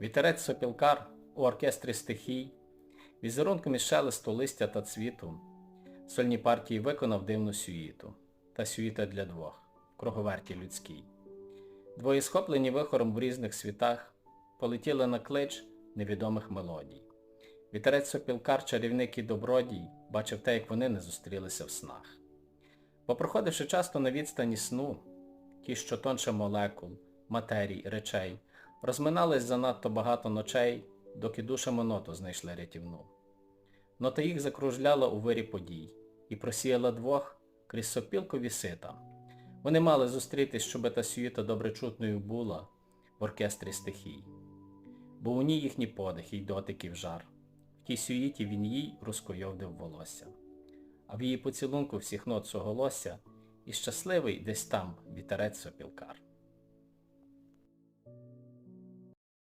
Вітерець сопілкар у оркестрі стихій, візерунком із шелесту листя та цвіту, сольні партії виконав дивну сюїту, та сюїта для двох, круговерті людській. Двоє схоплені вихором в різних світах, полетіли на клич невідомих мелодій. Вітерець сопілкар, чарівник і добродій, бачив те, як вони не зустрілися в снах. Попроходивши часто на відстані сну, ті, що тонше молекул, матерій, речей, розминались занадто багато ночей, доки душами ноту знайшли рятівну. Нота їх закружляла у вирі подій і просіяла двох крізь сопілкові сита. Вони мали зустрітись, щоби та сюїта доброчутною була в оркестрі стихій. Бо у ній їхні подихи й дотиків жар. В тій сюїті він їй розкойовдив волосся. А в її поцілунку всіх нот суголосся і щасливий десь там вітерець сопілкар.